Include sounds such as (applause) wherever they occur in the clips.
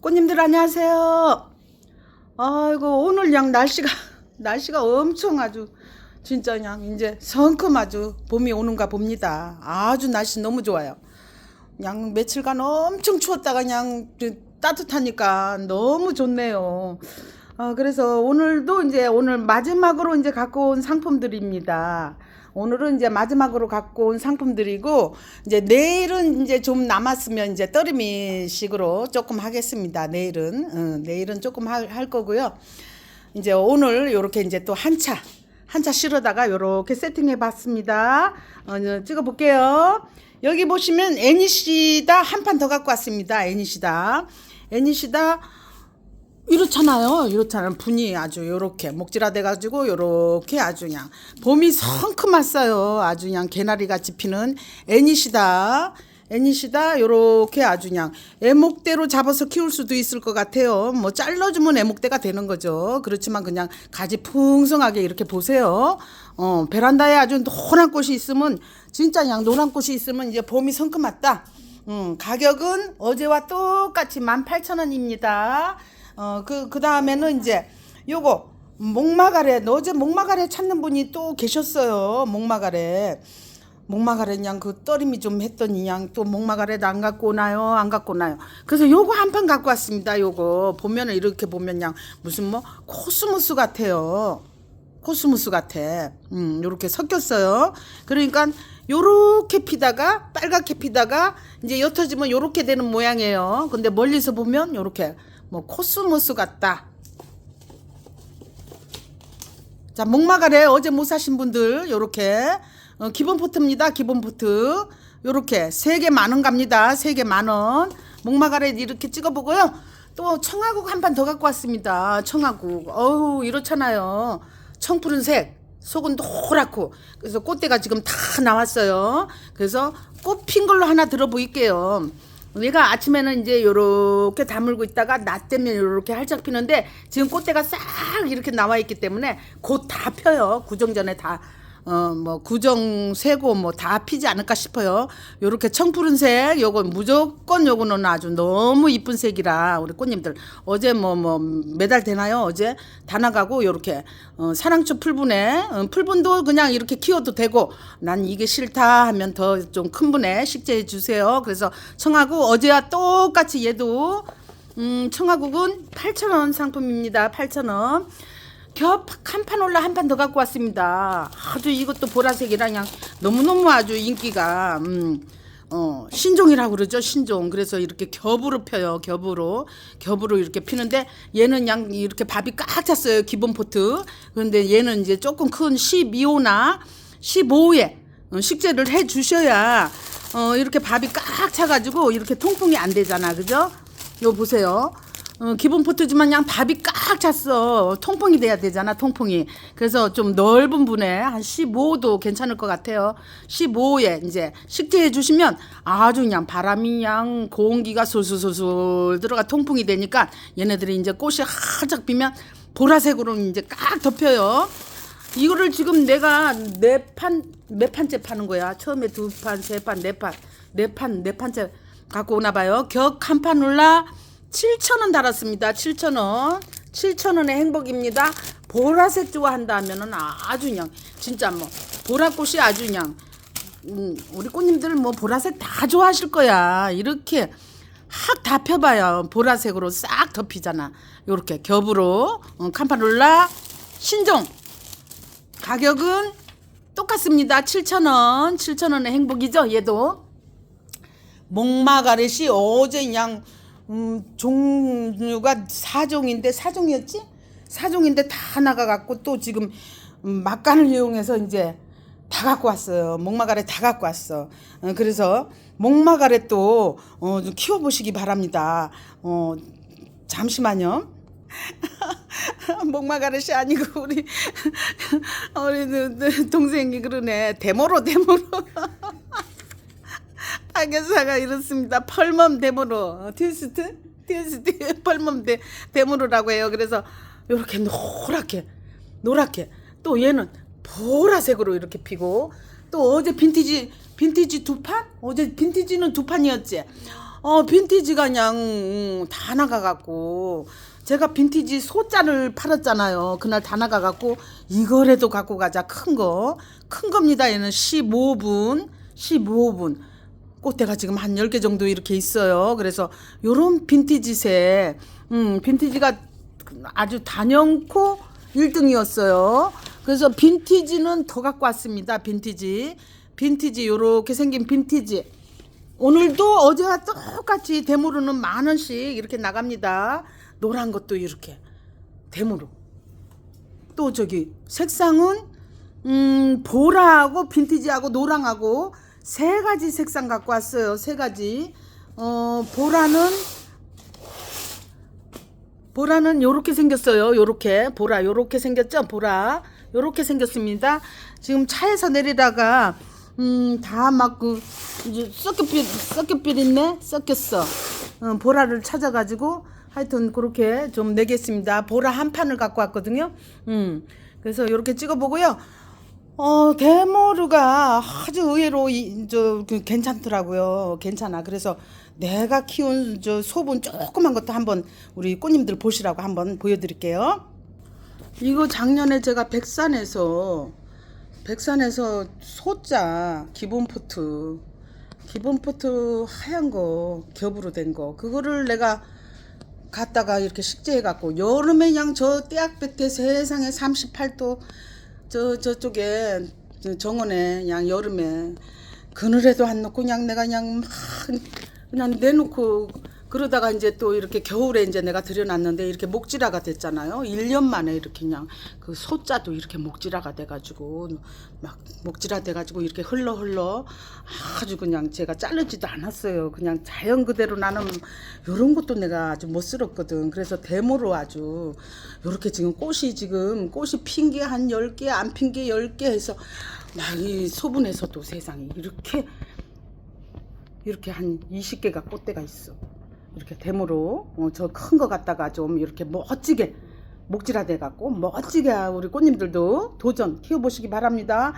꽃님들 안녕하세요. 아이고 오늘 그냥 날씨가 (laughs) 날씨가 엄청 아주 진짜 그냥 이제 성큼 아주 봄이 오는가 봅니다. 아주 날씨 너무 좋아요. 그냥 며칠간 엄청 추웠다가 그냥 따뜻하니까 너무 좋네요. 아, 그래서 오늘도 이제 오늘 마지막으로 이제 갖고 온 상품들입니다. 오늘은 이제 마지막으로 갖고 온 상품들이고 이제 내일은 이제 좀 남았으면 이제 떨미식으로 조금 하겠습니다. 내일은 응, 내일은 조금 할, 할 거고요. 이제 오늘 요렇게 이제 또 한차 한차 실어다가 요렇게 세팅해 봤습니다. 어, 찍어 볼게요. 여기 보시면 애니시다 한 판 더 갖고 왔습니다. 애니시다. 애니시다 이렇잖아요. 이렇잖아요. 분이 아주 요렇게 목질화 돼 가지고 요렇게 아주 그냥 봄이 성큼 왔어요. 아주 그냥 개나리 같이 피는 애니시다. 애니시다 요렇게 아주 그냥 애목대로 잡아서 키울 수도 있을 것 같아요. 뭐 잘라주면 애목대가 되는 거죠. 그렇지만 그냥 가지 풍성하게 이렇게 보세요. 어 베란다에 아주 노란 꽃이 있으면 진짜 그냥 노란 꽃이 있으면 이제 봄이 성큼 왔다. 음, 가격은 어제와 똑같이 18,000원입니다. 어, 그, 그 다음에는 이제 요거, 목마가래. 어제 목마가래 찾는 분이 또 계셨어요. 목마가래. 목마가래 그냥 그 떨림이 좀 했더니 그냥 또 목마가래도 안 갖고 오나요? 안 갖고 오나요? 그래서 요거 한 판 갖고 왔습니다. 요거. 보면은 이렇게 보면 그냥 무슨 뭐 코스모스 같아요. 코스모스 같아. 음, 요렇게 섞였어요. 그러니까 요렇게 피다가 빨갛게 피다가 이제 옅어지면 요렇게 되는 모양이에요. 근데 멀리서 보면 요렇게 뭐 코스모스 같다. 자, 목마가래 어제 못 사신 분들 요렇게 어, 기본 포트입니다. 기본 포트. 요렇게 세 개 만원 갑니다. 세 개 만 원. 목마가래 이렇게 찍어 보고요. 또 청아국 한 판 더 갖고 왔습니다. 청아국. 어우, 이렇잖아요. 청푸른색. 속은 노랗고 그래서 꽃대가 지금 다 나왔어요. 그래서 꽃 핀 걸로 하나 들어 보일게요. 얘가 아침에는 이제 요렇게 다물고 있다가 낮 되면 요렇게 활짝 피는데 지금 꽃대가 싹 이렇게 나와 있기 때문에 곧 다 펴요. 구정 전에 다 어 뭐 구정 세고 뭐 다 피지 않을까 싶어요. 요렇게 청푸른색 요거 무조건 요거는 아주 너무 이쁜 색이라 우리 꽃님들 어제 뭐 뭐 매달 되나요? 어제 다 나가고 요렇게 어 사랑초 풀분에 어, 풀분도 그냥 이렇게 키워도 되고 난 이게 싫다 하면 더 좀 큰 분에 식재해 주세요. 그래서 청하고 어제와 똑같이 얘도 음 청하국은 8,000원 상품입니다. 8,000원. 겹 칸파놀라 한 판 더 갖고 왔습니다. 아주 이것도 보라색이라 그냥 너무너무 아주 인기가 음, 어, 신종이라고 그러죠. 신종. 그래서 이렇게 겹으로 펴요. 겹으로. 겹으로 이렇게 피는데 얘는 양 이렇게 밥이 꽉 찼어요. 기본 포트. 그런데 얘는 이제 조금 큰 12호나 15호에 어, 식재를 해 주셔야 어, 이렇게 밥이 꽉 차가지고 이렇게 통풍이 안 되잖아. 그죠? 요 보세요. 어, 기본 포트지만 그냥 밥이 꽉 찼어. 통풍이 돼야 되잖아, 통풍이. 그래서 좀 넓은 분에 한 15도 괜찮을 것 같아요. 15에 이제 식재해 주시면 아주 그냥 바람이 그냥 공기가 솔솔솔솔 들어가 통풍이 되니까 얘네들이 이제 꽃이 활짝 피면 보라색으로 이제 꽉 덮여요. 이거를 지금 내가 네 판, 몇 판째 파는 거야. 처음에 두 판, 세 판, 네 판, 네 판, 네 판째 갖고 오나 봐요. 격 한 판 올라 7,000원 달았습니다. 7,000원. 7,000원의 행복입니다. 보라색 좋아한다면은 아주 그냥 진짜 뭐 보라꽃이 아주 그냥 음, 우리 꽃님들 뭐 보라색 다 좋아하실 거야. 이렇게 확 다 펴봐요. 보라색으로 싹 덮이잖아. 요렇게 겹으로 어, 캄파룰라 신종 가격은 똑같습니다. 7,000원. 7,000원의 행복이죠. 얘도 목마가렛이 어제 그냥 음, 종류가 사종인데 사종이었지? 사종인데 다 나가 갖고 또 지금 음, 막간을 이용해서 이제 다 갖고 왔어요. 목마가렛 다 갖고 왔어. 어, 그래서 목마가렛 또 어, 좀 키워보시기 바랍니다. 어, 잠시만요. (laughs) 목마가렛이 아니고 우리 (laughs) 우리 동생이 그러네 데모로 데모로 (laughs) 박여사가 이렇습니다. 펄멈 데모로 튜스트 튜스트 (laughs) 펄멈 데 데모로라고 해요. 그래서 이렇게 노랗게 노랗게 또 얘는 보라색으로 이렇게 피고 또 어제 빈티지 빈티지 두 판? 어제 빈티지는 두 판이었지. 어 빈티지가 그냥 음, 다 나가갖고 제가 빈티지 소자를 팔았잖아요. 그날 다 나가갖고 이거라도 갖고 가자 큰 거. 큰 겁니다. 얘는 15분, 15분. 꽃대가 지금 한 10개 정도 이렇게 있어요. 그래서 요런 빈티지색, 음, 빈티지가 아주 단연코 1등이었어요. 그래서 빈티지는 더 갖고 왔습니다. 빈티지. 빈티지 요렇게 생긴 빈티지. 오늘도 어제와 똑같이 대무로는 만 원씩 이렇게 나갑니다. 노란 것도 이렇게 대무로. 또 저기 색상은 음 보라하고 빈티지하고 노랑하고 세 가지 색상 갖고 왔어요. 세 가지. 어 보라는 보라는 요렇게 생겼어요. 요렇게 보라 요렇게 생겼죠? 보라 요렇게 생겼습니다. 지금 차에서 내리다가 음 다 막 그 이제 섞여빛 섞여빛 있네 섞였어. 어, 보라를 찾아 가지고 하여튼 그렇게 좀 내겠습니다. 보라 한 판을 갖고 왔거든요. 음 그래서 요렇게 찍어 보고요. 어, 데모르가 아주 의외로 이, 저, 그 괜찮더라고요. 괜찮아. 그래서 내가 키운 저 소분 조그만 것도 한번 우리 꽃님들 보시라고 한번 보여드릴게요. 이거 작년에 제가 백산에서, 백산에서 소자 기본 포트, 기본 포트 하얀 거, 겹으로 된 거, 그거를 내가 갔다가 이렇게 식재해 갖고, 여름에 그냥 저 떼약볕에 세상에 38도, 저 저쪽에 저 정원에 그냥 여름에 그늘에도 안 놓고 그냥 내가 그냥 막 그냥 내놓고 그러다가 이제 또 이렇게 겨울에 이제 내가 들여놨는데 이렇게 목지라가 됐잖아요. 1년 만에 이렇게 그냥 그 소자도 이렇게 목지라가 돼가지고 막 목지라 돼가지고 이렇게 흘러 흘러 아주 그냥 제가 자르지도 않았어요. 그냥 자연 그대로 나는 요런 것도 내가 아주 멋스럽거든. 그래서 데모로 아주 요렇게 지금 꽃이 지금 꽃이 핀 게 한 10개 안 핀 게 10개 해서 막 이 소분에서도 세상에 이렇게 이렇게 한 20개가 꽃대가 있어. 이렇게 데모로 어, 저큰 거 갖다가 좀 이렇게 멋지게 목질화 돼갖고 멋지게 우리 꽃님들도 도전 키워보시기 바랍니다.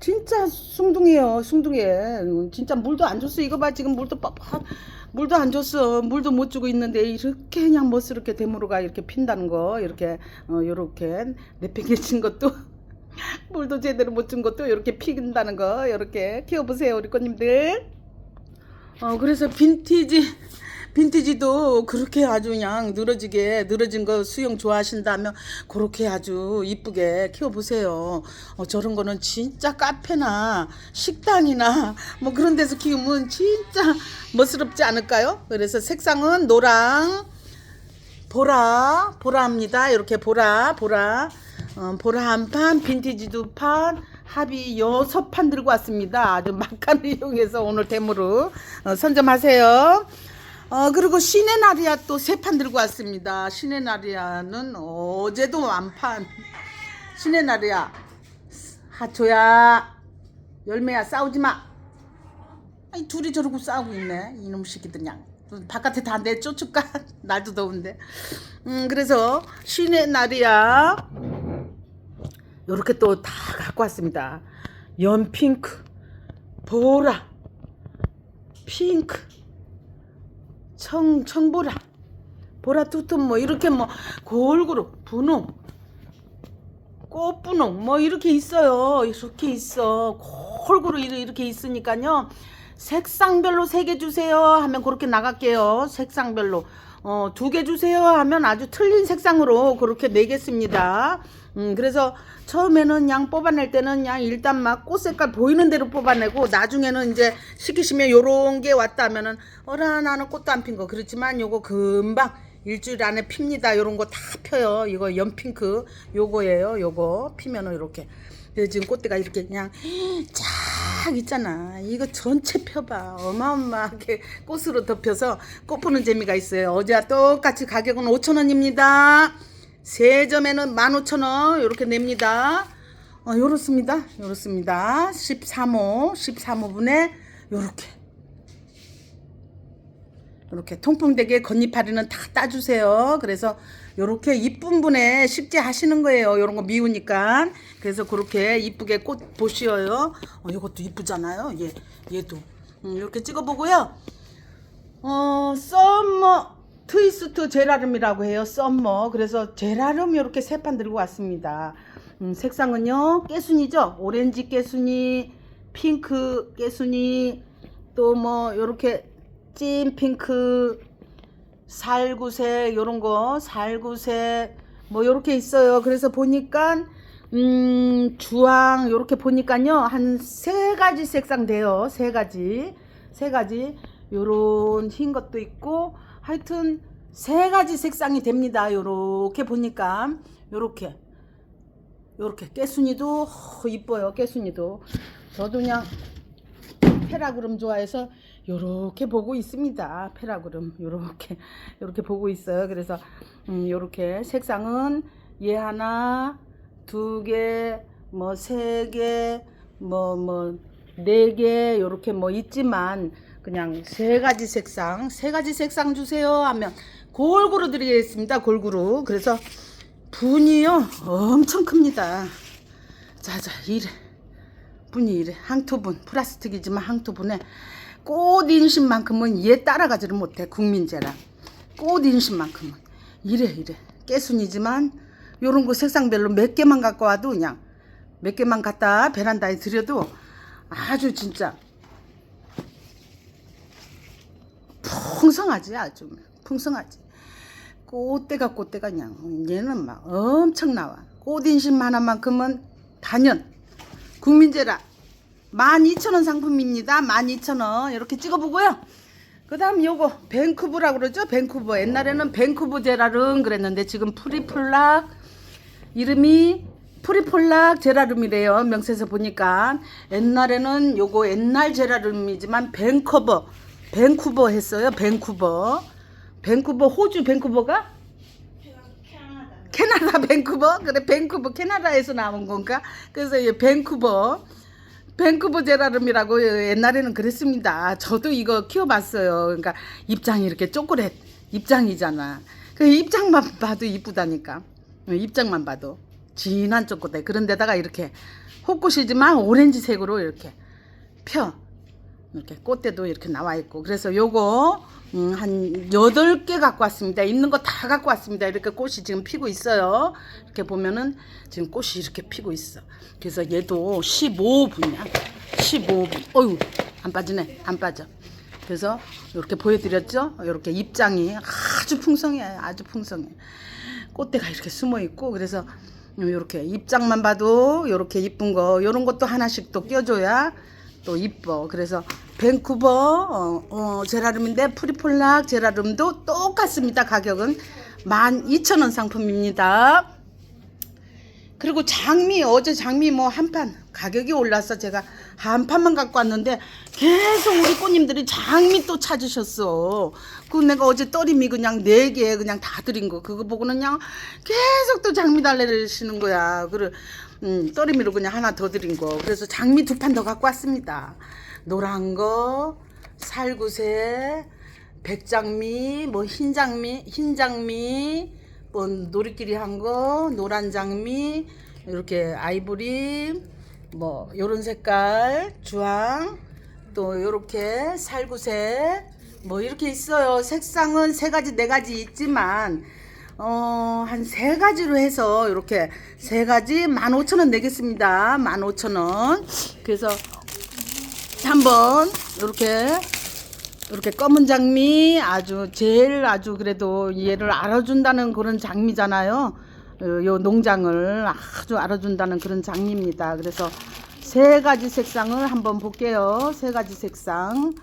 진짜 숭둥해요, 숭둥해. 진짜 물도 안 줬어. 이거 봐, 지금 물도 빡빡. 물도 안 줬어. 물도 못 주고 있는데 이렇게 그냥 멋스럽게 데모로가 이렇게 핀다는 거, 이렇게 어, 요렇게 내팽개 친 것도 (laughs) 물도 제대로 못 준 것도 이렇게 피긴다는 거, 이렇게 키워보세요, 우리 꽃님들. 어 그래서 빈티지 빈티지도 그렇게 아주 그냥 늘어지게 늘어진 거 수영 좋아하신다면 그렇게 아주 이쁘게 키워보세요. 어, 저런 거는 진짜 카페나 식당이나 뭐 그런 데서 키우면 진짜 멋스럽지 않을까요? 그래서 색상은 노랑, 보라, 보라입니다. 이렇게 보라, 보라, 어, 보라 한 판, 빈티지 두 판, 합이 여섯 판 들고 왔습니다. 아주 막간을 (laughs) 이용해서 오늘 데모로 어, 선점하세요. 어, 그리고 시네나리아 또 세 판 들고 왔습니다. 시네나리아는 어제도 완판. 시네나리아, 하초야, 열매야, 싸우지 마. 아니, 둘이 저러고 싸우고 있네. 이놈 새끼들 그냥. 바깥에 다 내쫓을까? (laughs) 날도 더운데. 음, 그래서 시네나리아, 요렇게 또 다 갖고 왔습니다. 연핑크, 보라, 핑크, 청, 청보라, 보라 투톤 뭐 이렇게 뭐 골고루 분홍, 꽃분홍 뭐 이렇게 있어요. 이렇게 있어. 골고루 이렇게 있으니까요. 색상별로 세 개 주세요 하면 그렇게 나갈게요. 색상별로. 어, 두 개 주세요 하면 아주 틀린 색상으로 그렇게 내겠습니다. 음, 그래서 처음에는 양 뽑아낼 때는 양 일단 막 꽃 색깔 보이는 대로 뽑아내고 나중에는 이제 시키시면 요런 게 왔다 하면은 어라 나는 꽃도 안 핀 거 그렇지만 요거 금방 일주일 안에 핍니다. 요런 거 다 펴요. 이거 연핑크 요거예요. 요거 피면은 이렇게. 지금 꽃대가 이렇게 그냥 쫙 있잖아. 이거 전체 펴봐. 어마어마하게 꽃으로 덮여서 꽃 보는 재미가 있어요. 어제와 똑같이 가격은 5천원입니다. 세 점에는 15,000원 이렇게 냅니다. 어, 요렇습니다. 요렇습니다. 13호, 13호분에 요렇게. 이렇게 통풍되게 건잎파리는 다 따주세요. 그래서 요렇게 이쁜 분에 식재 하시는 거예요. 요런 거 미우니까. 그래서 그렇게 이쁘게 꽃 보시어요. 어, 요것도 이쁘잖아요. 얘, 얘도. 음, 이렇게 찍어보고요. 어, 썸머 트위스트 제라름이라고 해요. 썸머. 그래서 제라름 이렇게 세 판 들고 왔습니다. 음, 색상은요. 깨순이죠. 오렌지 깨순이, 핑크 깨순이, 또뭐 요렇게 찐 핑크, 살구색 요런 거, 살구색 뭐 요렇게 있어요. 그래서 보니까 음, 주황 요렇게 보니까요. 한 세 가지 색상 돼요. 세 가지. 세 가지. 요런 흰 것도 있고 하여튼 세 가지 색상이 됩니다. 요렇게 보니까 요렇게 요렇게 깨순이도 허, 이뻐요. 깨순이도 저도 그냥 페라그름 좋아해서 요렇게 보고 있습니다. 페라그름 요렇게 요렇게 보고 있어요. 그래서 음, 요렇게 색상은 얘 하나, 두 개, 뭐 세 개, 뭐 뭐 네 개 요렇게 뭐 있지만 그냥 세 가지 색상, 세 가지 색상 주세요 하면 골고루 드리겠습니다. 골고루. 그래서 분이요 엄청 큽니다. 자자 이래. 분이 이래 항토분 플라스틱이지만 항토분에 꽃 인심만큼은 얘 따라가지를 못해 국민제라 꽃 인심만큼은 이래 이래 깨순이지만 요런 거 색상별로 몇 개만 갖고 와도 그냥 몇 개만 갖다 베란다에 들여도 아주 진짜 풍성하지 아주. 풍성하지. 꽃대가 꽃대가 그냥. 얘는 막 엄청 나와. 꽃 인심 하나만큼은 단연. 국민제라. 12,000원 상품입니다. 12,000원. 이렇게 찍어보고요. 그 다음 요거 밴쿠버라고 그러죠. 밴쿠버 옛날에는 밴쿠버 제라름 그랬는데 지금 프리폴락 이름이 프리폴락 제라름이래요. 명세서 보니까. 옛날에는 요거 옛날 제라름이지만 밴쿠버 밴쿠버 했어요. 밴쿠버. 밴쿠버 호주 밴쿠버가? 캐나다. 밴쿠버? 그래 밴쿠버 캐나다에서 나온 건가? 그래서 이 밴쿠버 밴쿠버 제라름이라고 옛날에는 그랬습니다. 저도 이거 키워봤어요. 그러니까 입장이 이렇게 쪼그렛 입장이잖아. 그 입장만 봐도 이쁘다니까. 입장만 봐도. 진한 쪼그렛 그런데다가 이렇게 호꽃이지만 오렌지색으로 이렇게 펴 이렇게 꽃대도 이렇게 나와 있고 그래서 요거 음, 한 여덟 개 갖고 왔습니다. 있는 거 다 갖고 왔습니다. 이렇게 꽃이 지금 피고 있어요. 이렇게 보면은 지금 꽃이 이렇게 피고 있어. 그래서 얘도 15분이야. 15분. 어유 안 빠지네. 안 빠져. 그래서 이렇게 보여드렸죠. 이렇게 입장이 아주 풍성해. 아주 풍성해. 꽃대가 이렇게 숨어 있고 그래서 이렇게 입장만 봐도 이렇게 이쁜 거 이런 것도 하나씩 또 껴줘야 또 이뻐. 그래서 밴쿠버 어, 어, 제라름인데 프리폴락 제라름도 똑같습니다. 가격은 12,000원 상품입니다. 그리고 장미 어제 장미 뭐 한 판 가격이 올라서 제가 한 판만 갖고 왔는데 계속 우리 꽃님들이 장미 또 찾으셨어. 그 내가 어제 떨임이 그냥 네 개 그냥 다 드린 거 그거 보고는 그냥 계속 또 장미 달래시는 거야. 그래 음, 떨임이로 그냥 하나 더 드린 거. 그래서 장미 두 판 더 갖고 왔습니다. 노란 거, 살구새, 백장미, 뭐 흰장미, 흰장미, 뭐 놀이끼리 한 거, 노란 장미, 이렇게 아이보리, 뭐 요런 색깔, 주황, 또 요렇게 살구새, 뭐 이렇게 있어요. 색상은 세 가지, 네 가지 있지만 어, 한 세 가지로 해서 이렇게 세 가지 15,000원 내겠습니다. 15,000원. 그래서 한번 이렇게 이렇게 검은 장미 아주 제일 아주 그래도 얘를 알아준다는 그런 장미잖아요. 어, 요 농장을 아주 알아준다는 그런 장미입니다. 그래서 세 가지 색상을 한번 볼게요. 세 가지 색상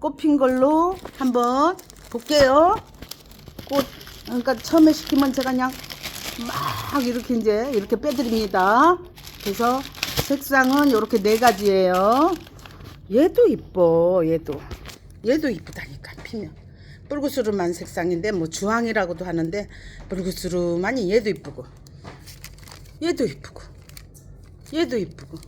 꽃핀 걸로 한번 볼게요. 꽃 그러니까 처음에 시키면 제가 그냥 막 이렇게 이제 이렇게 빼드립니다. 그래서 색상은 이렇게 네 가지예요. 얘도 이뻐 얘도 얘도 이쁘다니까 피면 붉으스름한 색상인데 뭐 주황이라고도 하는데 붉으스름하니 얘도 이쁘고 얘도 이쁘고 얘도 이쁘고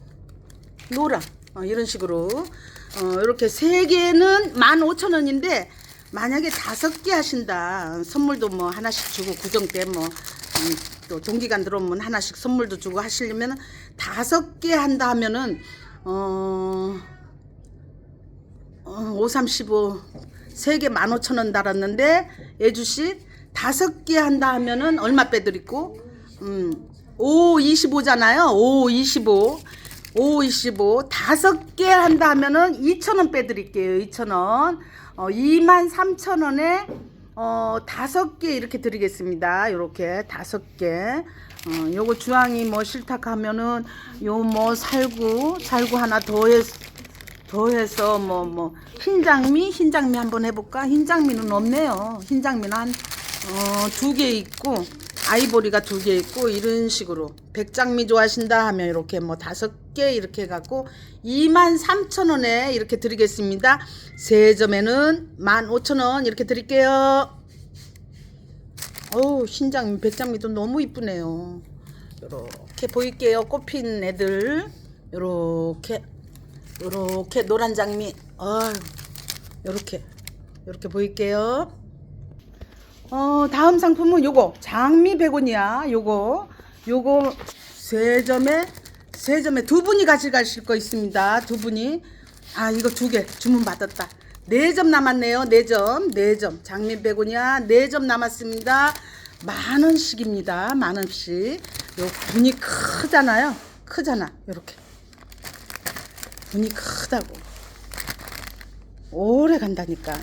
노랑 어, 이런 식으로 어, 이렇게 세 개는 15,000원인데 만약에 다섯 개 하신다 선물도 뭐 하나씩 주고 구정 때뭐 음, 또 동기간 들어오면 하나씩 선물도 주고 하시려면 다섯 개 한다 하면은 어, 어 5, 3, 15세개 15,000원 달았는데 예주씨 다섯 개 한다 하면은 얼마 빼드리고 음, 5 25잖아요. 5 25. 5 25 다섯 개 한다 하면은 2,000원 빼드릴게요. 2,000원. 어, 23,000원에 어, 다섯 개 이렇게 드리겠습니다. 요렇게 다섯 개. 어, 요거 주황이 뭐 싫다 하면은 요 뭐 살구, 살구 하나 더해 더해서 뭐 뭐 흰장미, 흰장미 한번 해볼까? 흰장미는 없네요. 흰장미는 한두 개 있고 아이보리가 두 개 있고 이런 식으로 백장미 좋아하신다 하면 이렇게 뭐 다섯 개 이렇게 해갖고 23,000원에 이렇게 드리겠습니다. 세 점에는 15,000원 이렇게 드릴게요. 어우 흰장미, 백장미도 너무 이쁘네요. 요렇게 보일게요. 꽃핀 애들 요렇게 요렇게 노란 장미 어 요렇게 요렇게 보일게요. 어 다음 상품은 요거 장미 베고니아 요거 요거 세 점에 세 점에 두 분이 가져가실 거 있습니다. 두 분이 아 이거 두 개 주문 받았다. 네 점 남았네요. 네 점, 네 점. 장미 베고니아 네점 남았습니다. 만 원씩입니다. 만 원씩. 요 분이 크잖아요. 크잖아. 요렇게. 분이 크다고. 오래 간다니까.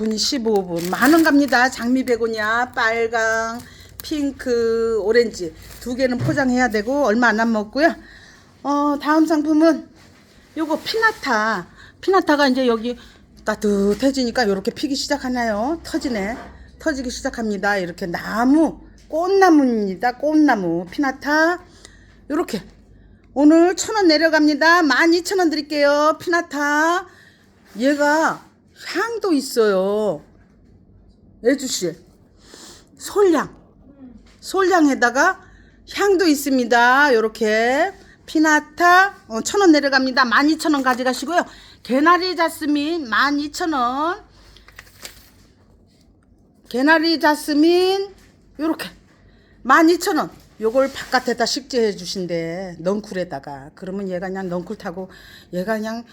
분이 15분. 만원 갑니다. 장미 베고니아, 빨강, 핑크, 오렌지. 두 개는 포장해야 되고, 얼마 안 남았고요. 어, 다음 상품은 요거 피나타. 피나타가 이제 여기 따뜻해지니까 요렇게 피기 시작하나요? 터지네. 터지기 시작합니다. 이렇게 나무, 꽃나무입니다. 꽃나무. 피나타. 요렇게. 오늘 천 원 내려갑니다. 만 이천 원 드릴게요. 피나타. 얘가 향도 있어요. 예주씨. 솔향. 솔향에다가 향도 있습니다. 요렇게. 피나타 어, 천원 내려갑니다. 12,000원 가져가시고요. 개나리 자스민 12,000원. 개나리 자스민 요렇게 12,000원. 요걸 바깥에다 식재해 주신대. 넝쿨에다가. 그러면 얘가 그냥 넝쿨 타고 얘가 그냥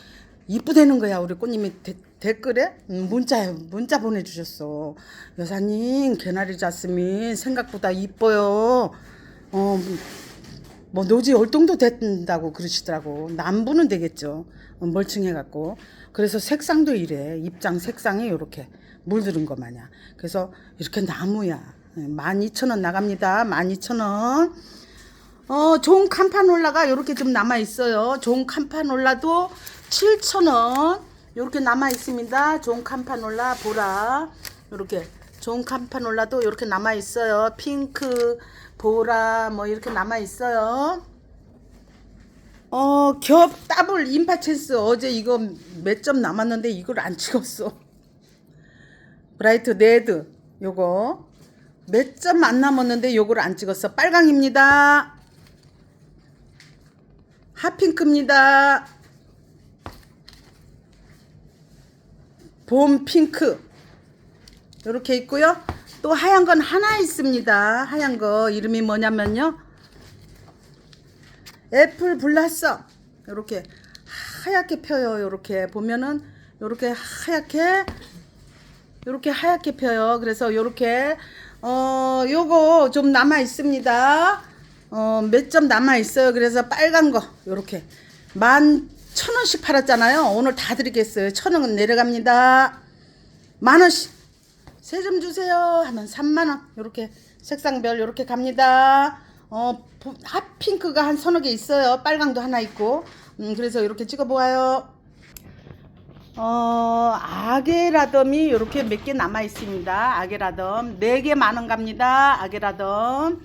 이쁘대는 거야. 우리 꽃님이 데- 댓글에 음, 문자 문자 보내 주셨어. 여사님, 개나리 자스민 생각보다 이뻐요. 어, 뭐 노지 월동도 된다고 그러시더라고. 남부는 되겠죠. 어, 멀칭해갖고. 그래서 색상도 이래. 입장 색상이 이렇게 물들은 거 마냥. 그래서 이렇게 나무야. 12,000원 나갑니다. 12,000원. 어, 좋은 캄파놀라가 이렇게 좀 남아 있어요. 좋은 캄파놀라도 7,000원. 이렇게 남아 있습니다. 좋은 캄파놀라 보라. 이렇게 좋은 캄파놀라도 이렇게 남아 있어요. 핑크, 보라 뭐 이렇게 남아 있어요. 어, 겹 더블 인파 찬스 어제 이거 몇 점 남았는데 이걸 안 찍었어. 브라이트 레드 요거 몇 점 안 남았는데 요걸 안 찍었어. 빨강입니다. 핫핑크입니다. 봄 핑크 이렇게 있고요. 또 하얀 건 하나 있습니다. 하얀 거 이름이 뭐냐면요. 애플 블라썸 이렇게 하얗게 펴요. 이렇게 보면은 이렇게 하얗게 이렇게 하얗게 펴요. 그래서 이렇게 어 요거 좀 남아 있습니다. 어 몇 점 남아 있어요. 그래서 빨간 거 이렇게 만 천 원씩 팔았잖아요. 오늘 다 드리겠어요. 천원 내려갑니다. 만 원씩 세 점 주세요 하면 3만 원 이렇게 색상별 이렇게 갑니다. 어 보- 핫핑크가 한 서너 개 있어요. 빨강도 하나 있고 음, 그래서 이렇게 찍어 보아요. 어, 아게라덤이 이렇게 몇 개 남아 있습니다. 아게라덤. 네 개 만 원 갑니다. 아게라덤.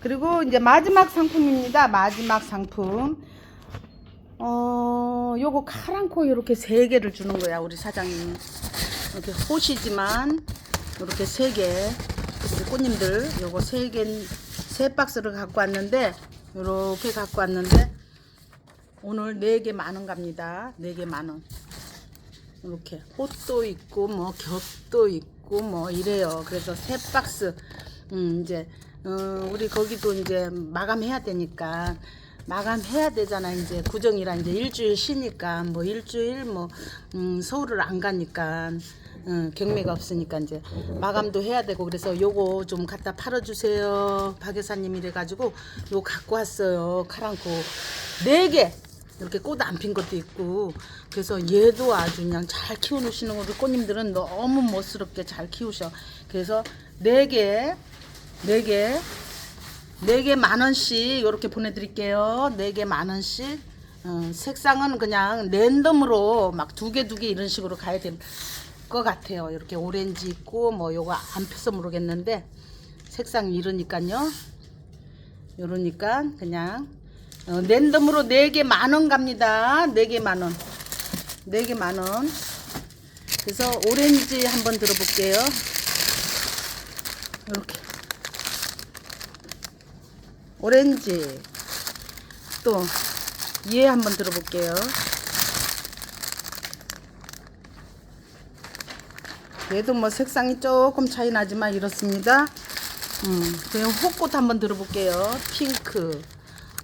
그리고 이제 마지막 상품입니다. 마지막 상품. 어, 요거 카랑코 이렇게 세 개를 주는 거야, 우리 사장님. 이렇게 호시지만, 이렇게 세 개. 우리 꽃님들, 요거 세 개, 세 박스를 갖고 왔는데, 요렇게 갖고 왔는데, 오늘 네 개 만원 갑니다. 네 개 만 원. 이렇게 꽃도 있고 뭐 겹도 있고 뭐 이래요. 그래서 세 박스 음 이제 어 우리 거기도 이제 마감해야 되니까 마감해야 되잖아. 이제 구정이라 이제 일주일 쉬니까 뭐 일주일 뭐 음 서울을 안 가니까 응, 경매가 없으니까 이제 마감도 해야 되고 그래서 요거 좀 갖다 팔아주세요. 박 여사님 이래가지고 요거 갖고 왔어요. 카랑코 네 개! 이렇게 꽃 안 핀 것도 있고. 그래서 얘도 아주 그냥 잘 키워놓으시는 우리 꽃님들은 너무 멋스럽게 잘 키우셔. 그래서 네개네개 네 개 만 원씩 이렇게 보내드릴게요. 네 개 만 원씩. 어, 색상은 그냥 랜덤으로 막 두 개 두 개 이런 식으로 가야 될 것 같아요. 이렇게 오렌지 있고 뭐 요거 안 펴서 모르겠는데 색상이 이러니까요. 요러니까 그냥 어, 랜덤으로 네 개 만원 갑니다. 네 개 만 원. 네 개 만 원. 그래서 오렌지 한번 들어볼게요. 이렇게. 오렌지 또얘 한번 들어볼게요. 얘도 뭐 색상이 조금 차이 나지만 이렇습니다. 음, 그냥 호꽃 한번 들어볼게요. 핑크.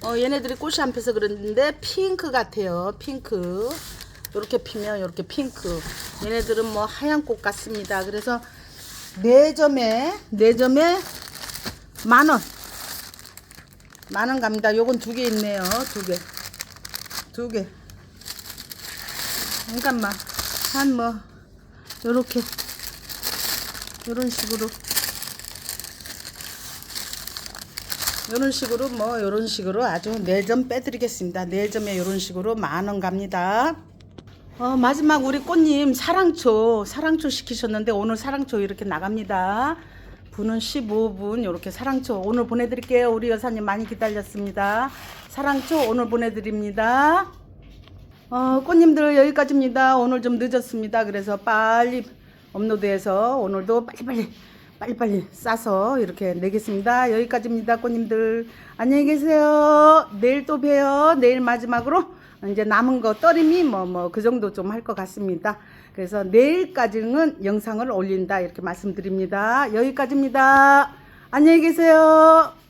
어, 얘네들이 꽃이 안 펴서 그랬는데 핑크 같아요. 핑크. 이렇게 피면 이렇게 핑크. 얘네들은 뭐 하얀 꽃 같습니다. 그래서 네 점에 네 점에 만 원. 만원 갑니다. 요건 두 개 있네요. 두 개. 두 개. 잠깐만. 한 뭐, 요렇게. 요런 식으로. 요런 식으로 뭐, 요런 식으로 아주 네점 빼드리겠습니다. 네 점에 요런 식으로 만 원 갑니다. 어, 마지막 우리 꽃님 사랑초, 사랑초 시키셨는데 오늘 사랑초 이렇게 나갑니다. 분은 15분 이렇게 사랑초 오늘 보내드릴게요. 우리 여사님 많이 기다렸습니다. 사랑초 오늘 보내드립니다. 어, 꽃님들 여기까지입니다. 오늘 좀 늦었습니다. 그래서 빨리 업로드해서 오늘도 빨리빨리 빨리빨리 싸서 이렇게 내겠습니다. 여기까지입니다. 꽃님들 안녕히 계세요. 내일 또 봬요. 내일 마지막으로 이제 남은 거 떨임이 뭐 뭐 그 정도 좀 할 것 같습니다. 그래서 내일까지는 영상을 올린다 이렇게 말씀드립니다. 여기까지입니다. 안녕히 계세요.